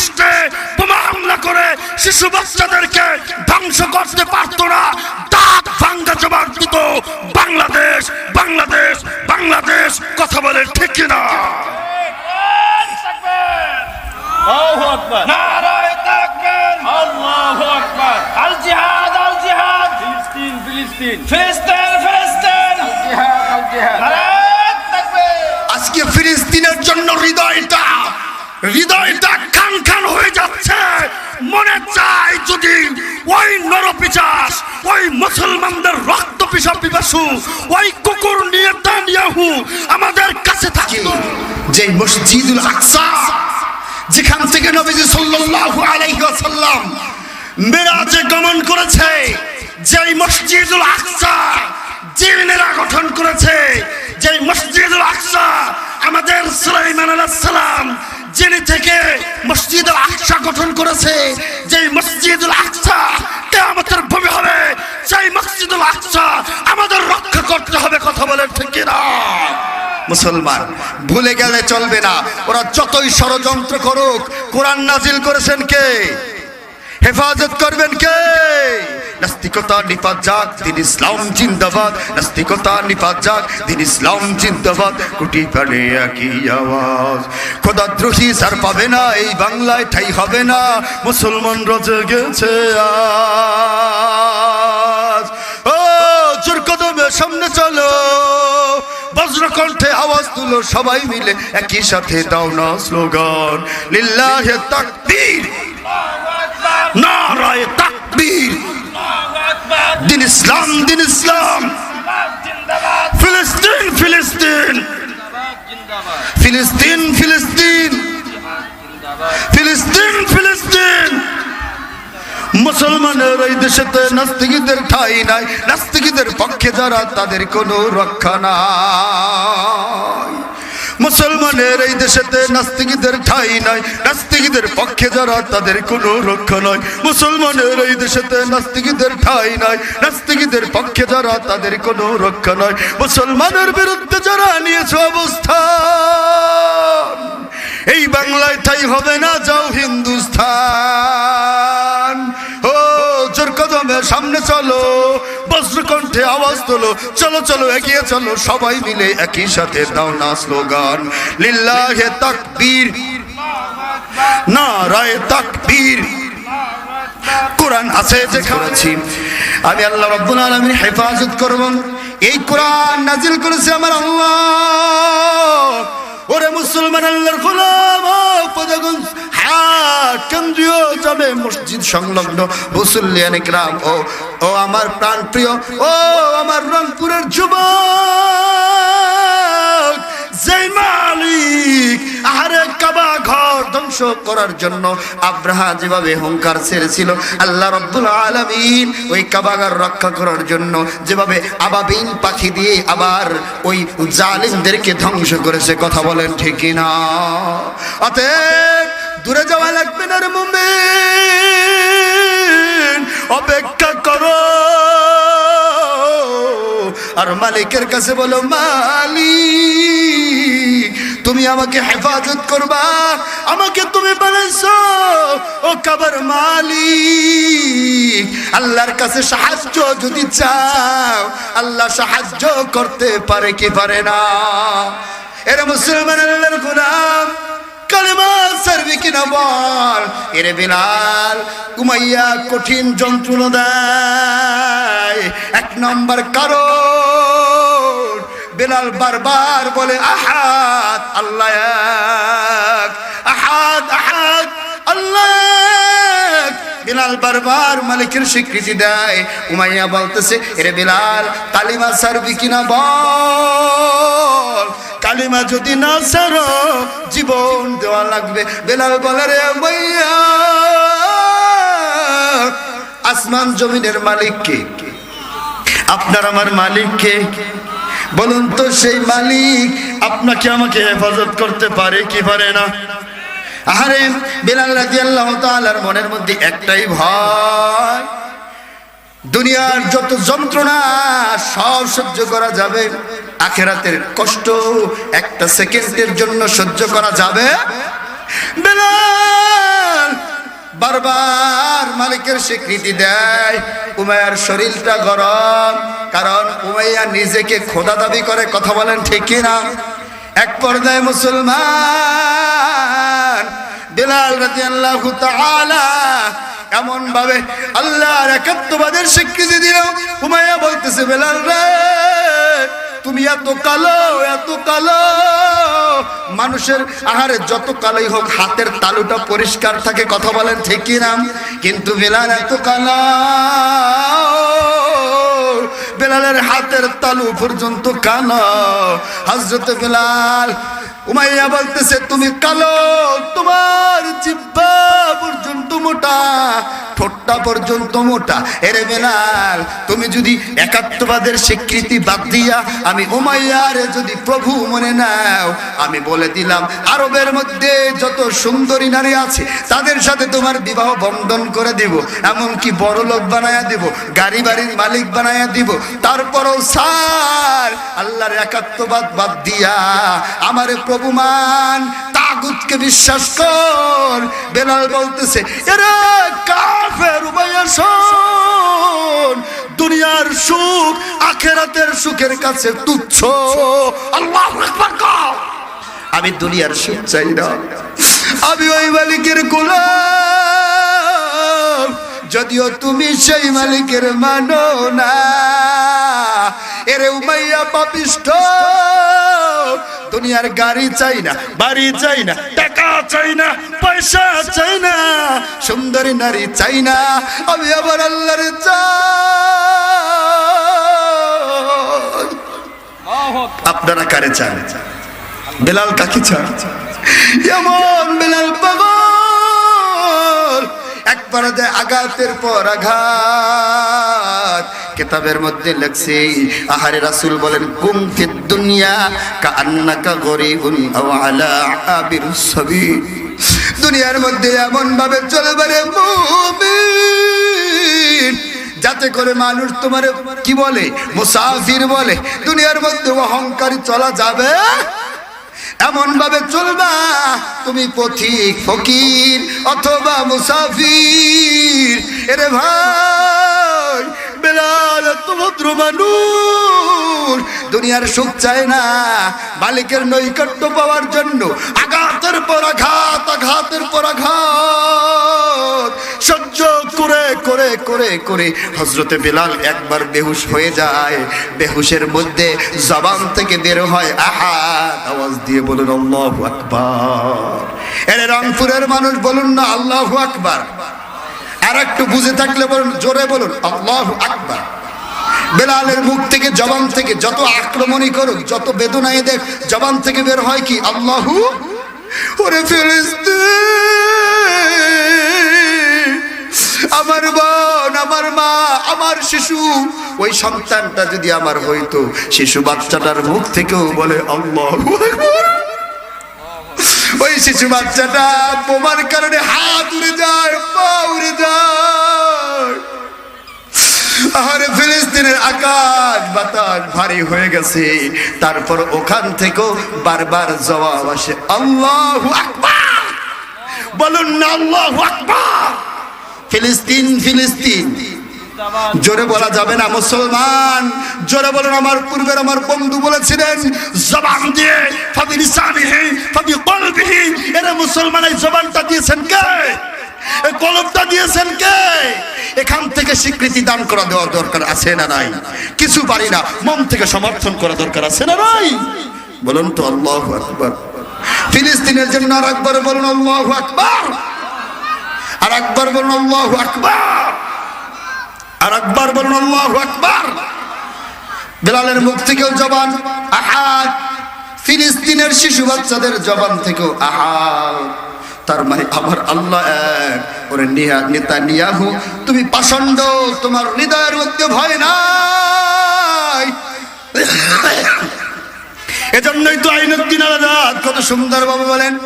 রাষ্ট্রে বোমা হামলা করে শিশু বাচ্চাদেরকে ধ্বংস করতে পারতো না। দাঁত ভাঙ্গা জবাব দিত বাংলাদেশ বাংলাদেশ বাংলাদেশ। কথা বলে ঠিক না আল্লাহু আকবার। পিসা ওই কুকুর নিয়ে দাঁড়িয়াহু আমাদের কাছে থাকি যে মসজিদুল আকসা, যেখান থেকে নবীজি সাল্লাল্লাহু আলাইহি ওয়াসাল্লাম মেরাজে গমন করেছে, যেই মসজিদুল আকসা জিনেরা গঠন করেছে যে মসজিদুল আকসা, আমাদের সুলাইমান আলাইহিস সালাম, যিনি থেকে মসজিদুল আকসা গঠন করেছে যে মসজিদুল আকসা কিয়ামতের হবে কথা বলে ঠিক না মুসলমান, ভুলে গেলে চলবে না। ওরা যতই ষড়যন্ত্র করুক, কোরআন নাজিল করেছেন কে? হেফাজত করবেন কে? নাস্তিকতা নিপাত যাক, দিন ইসলাম জিন্দাবাদ। নাস্তিকতা নিপাত যাক, দিন ইসলাম জিন্দাবাদ। কুটি পারে একই আওয়াজ। খোদাদ্রোহী সার পাবে না, এই বাংলায় ঠাই হবে না। মুসলমান রজে গেছে আজ। চলো। বজ্রকণ্ঠে আওয়াজ তুলো সবাই মিলে। একই সাথে দাও না স্লোগান। লিল্লাহে তাকবীর। নারায়ে তাকবীর। দিন ইসলাম দিন ইসলাম। ফিলিস্তিন ফিলিস্তিন। ফিলিস্তিন ফিলিস্তিন। ফিলিস্তিন ফিলিস্তিন। মুসলমানের এই দেশেতে নাস্তিকদের ঠাই নাই। নাস্তিকদের পক্ষে যারা, তাদের কোনো রক্ষা নাই। মুসলমানের এই দেশেতে নাস্তিকদের ঠাই নাই। নাস্তিকদের পক্ষে যারা, তাদের কোনো রক্ষা নয় মুসলমানের এই দেশেতে নাস্তিকদের ঠাই নাই। নাস্তিকদের পক্ষে যারা, তাদের কোনো রক্ষা নয় মুসলমানের বিরুদ্ধে যারা নিয়েছে অবস্থা এই বাংলায় ঠাই হবে না, যাও হিন্দুস্থান। জোর কদমে সামনে চলো। বজ্রকণ্ঠে আওয়াজ তোলো। চলো চলো, এগিয়ে চলো। সবাই মিলে একই সাথে দাও না স্লোগান। লিল্লাহে তাকবীর। নারায়ে তাকবীর। কোরআন আছে যে করেছি আমি আল্লাহ রব্বুল আলামিন হেফাজত করব। এই কোরআন নাজিল করেছে আমার আল্লাহ। ওরে মুসলমান আল্লাহর গোলাম কেন্দ্রীয় যাবে মসজিদ সংলগ্ন মুসল্লিয়ান গ্রাম ও ও আমার প্রাণ প্রিয় ও আমার রংপুরের যুবক যেই মালিক, আহারে ধ্বংস করার জন্য আব্রাহা যেভাবে হুঙ্কার ছেড়েছিল, আল্লাহ রব্বুল আলামিন ওই কাবাগার রক্ষা করার জন্য যেভাবে আবাবিন পাখি দিয়ে আবার ওই জালিমদেরকে ধ্বংস করেছে, কথা বলেন ঠিক না অতএব দূরে যাওয়া লাগবে না রে মুমিন। অপেক্ষা করো। আর মালিকের কাছে বলো, মালিক, তুমি আমাকে হেফাজত করবা, আমাকে তুমি বানাইছো। ও কাবার মালিক, আল্লাহর কাছে সাহায্য যদি চাও, আল্লাহ সাহায্য করতে পারে কি পারে না? এরা মুসলমানের গোলাম। কঠিন যন্ত্রণা দেয়। এক নম্বর কারণ বেলাল বারবার বলে আহাদ আল্লাহ এক, আহাদ আহাদ আল্লাহ বিলাল বারবার মালিকের স্বীকৃতি দেয়। উমাইয়া বলতেছে এরে বিলাল কালিমা সারবি কিনা বল? কালিমা যদি না সারো জীবন দেওয়া লাগবে। বেলাল বলে, রে আসমান জমিনের মালিক কে? আপনার আমার মালিক কে? বলুন তো সেই মালিক আপনাকে আমাকে হেফাজত করতে পারে কি পারে না? আহারে, বেলাল রাজি আল্লাহ তালার মনের মধ্যে একটাই ভয় দুনিয়ার যত যন্ত্রণা, সব সহ্য করা যাবে। আখেরাতের কষ্ট একটা সেকেন্ডের জন্য সহ্য করা যাবে। বারবার মালিকের স্বীকৃতি দেয় উমায়ার শরীরটা গরম, কারণ উমাইয়া নিজেকে খোদা দাবি করে, কথা বলেন ঠিক না এক পর্যায়ে মুসলমান বেলাল রাদিয়াল্লাহু আল্লাহ এমন ভাবে আল্লাহর একাত্মবাদের স্বীকৃতি দিল। উমাইয়া বলতেছে, বেলাল রে, তুমি এত কালো এত কালো। মানুষের আহারে যত কালোই হোক, হাতের তালুটা পরিষ্কার থাকে, কথা বলেন ঠিকই না? কিন্তু বেলাল এত কালো। বেলালের হাতের তালু পর্যন্ত কালো। হজরত বেলাল উমাইয়া বলতেছে, তুমি কালো, তোমার জিব্বা পর্যন্ত মোটা, ঠোঁটটা পর্যন্ত মোটা। এরে বেলাল, তুমি যদি একাত্মবাদের স্বীকৃতি বাদ দিয়া আমি উমাইয়ারে যদি প্রভু মনে নাও, আমি বলে দিলাম, আরবের মধ্যে যত সুন্দরী নারী আছে, তাদের সাথে তোমার বিবাহ বন্ধন করে দিব, এমনকি বড় লোক বানায়া দিব, গাড়ি বাড়ির মালিক বানায়া দিব। তারপরও স্যার, আল্লাহর একাত্মবাদ বাদ দিয়া আমারে প্রভুমান তাগুতকে বিশ্বাস কর। বেলাল বলতেছে, এরে কাফের উমাইয়া দুনিয়ার সুখ আখেরাতের সুখের কাছে তুচ্ছ। আল্লাহু। আমি দুনিয়ার সুখ চাই না। আমি ওই মালিকের গোলাম। যদিও তুমি সেই মালিকের মানো না, এরে উমাইয়া পাপিষ্ঠ, দুনিয়ার গাড়ি চাই না, বাড়ি চাই না, টাকা চাই না, পয়সা চাই না, সুন্দরী নারী চাই না, আমি আবার আল্লাহর আপনারা কারে চান? বেলাল কাকে চান? এমন বেলাল পাগল। একবার দেয় আঘাতের পর আঘাত। কেতাবের মধ্যে লেখছে, আহারে রাসূল বলেন কুম ফিদ দুনিয়া কান্নাকা গরিবুন আও আলা আবির সাবিল দুনিয়ার মধ্যে এমন ভাবে চলবে রে মুমিন। যাতে করে মানুষ তোমার কি বলে? মুসাফির বলে। দুনিয়ার মধ্যে অহংকারী চলা যাবে। এমন ভাবে চলবা, তুমি পথিক, ফকির অথবা মুসাফির। এরে ভাই, বেলাল ভদ্র মানুষ, দুনিয়ার সুখ চায় না। মালিকের নৈকট্য পাওয়ার জন্য আঘাতের পর আঘাত, আঘাতের পর আঘাত। করে করে করে হজরতে বেলাল একবার বেহুশ হয়ে যায়। বেহুশের মধ্যে জবান থেকে বের হয় আহা আওয়াজ দিয়ে বলুন, আল্লাহ আকবার। এর রংপুরের মানুষ বলুন না, আল্লাহ আকবার। আর একটু বুঝে থাকলে বলুন, জোরে বলুন, আল্লাহ আকবার। বেলালের মুখ থেকে, জবান থেকে যত আক্রমণই করুক, যত বেদনায় দেখ, জবান থেকে বের হয় কি, আল্লাহু? ওরে ফেরেস্তি আমার বোন, আমার মা, আমার শিশু। ওই সন্তানটা যদি আমার হইতো, শিশু বাচ্চাটার মুখ থেকেও বলে, আল্লাহ ওই শিশু বাচ্চাটা বোমার কারণে হাত উড়ে যায়, পা উড়ে যায়। আহারে ফিলিস্তিনের আকাশ বাতাস ভারী হয়ে গেছে। তারপর ওখান থেকেও বারবার জবাব আসে, আল্লাহু আকবার। বলুন না, আল্লাহু আকবার। ফিলিস্তিন ফিলিস্তিন। জোরে বলা যাবে না, মুসলমান। জোরে বলেন, আমার পূর্বের আমার বন্ধু বলেছিলেন, জবান দিয়ে, ফাবি লিসানিহি, ফাবি কলবিহি। এরা মুসলমান এই জবানটা দিয়েছেন কে? এই কলবটা দিয়েছেন কে? এখান থেকে স্বীকৃতি দান করা দেওয়া দরকার আছে না নাই? কিছু পারি না, মন থেকে সমর্থন করা দরকার আছে না নাই? বলুন তো, আল্লাহু আকবার। ফিলিস্তিনের জন্য আর একবার বলুন, আল্লাহু আকবার। আর একবার বলুন আল্লাহু আকবার। আর একবার বলুন আল্লাহু আকবার। বেলালের মুখ থেকেও জবান, আহাদ। ফিলিস্তিনের শিশু বাচ্চাদের জবান থেকেও আহাদ। তার মানে আমার আল্লাহ এক। ওরে নিয়া নেতা নিয়াহু তুমি পাষণ্ড, তোমার হৃদয়ের মধ্যে ভয় নাই। এজন্যই তো আইনুদ্দিন আলাদা কত সুন্দরভাবে বলেন।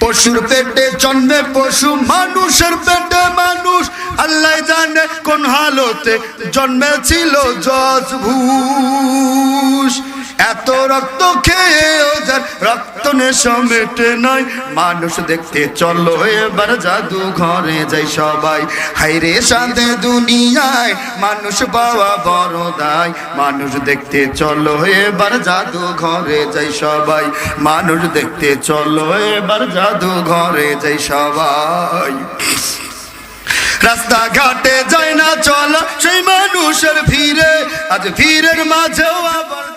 পশুর পেটে জন্মে পশু মানুষের পেটে মানুষ। আল্লাহ জানে কোন হালতে জন্মেছিল জজ ঘুষ এত রক্ত খেয়ে ওদের রক্ত নেশা মেটে নাই। মানুষ দেখতে চলো, এবার জাদু ঘরে যাই সবাই। হাইরে সাথে দুনিয়ায় মানুষ পাওয়া বড় দায়। মানুষ দেখতে চলো, এবার জাদু ঘরে যাই সবাই। মানুষ দেখতে চলো, এবার জাদু ঘরে যাই সবাই। রাস্তাঘাটে যায় না চলা সেই মানুষের ভিড়ে। আজ ভিড়ের মাঝেও আবার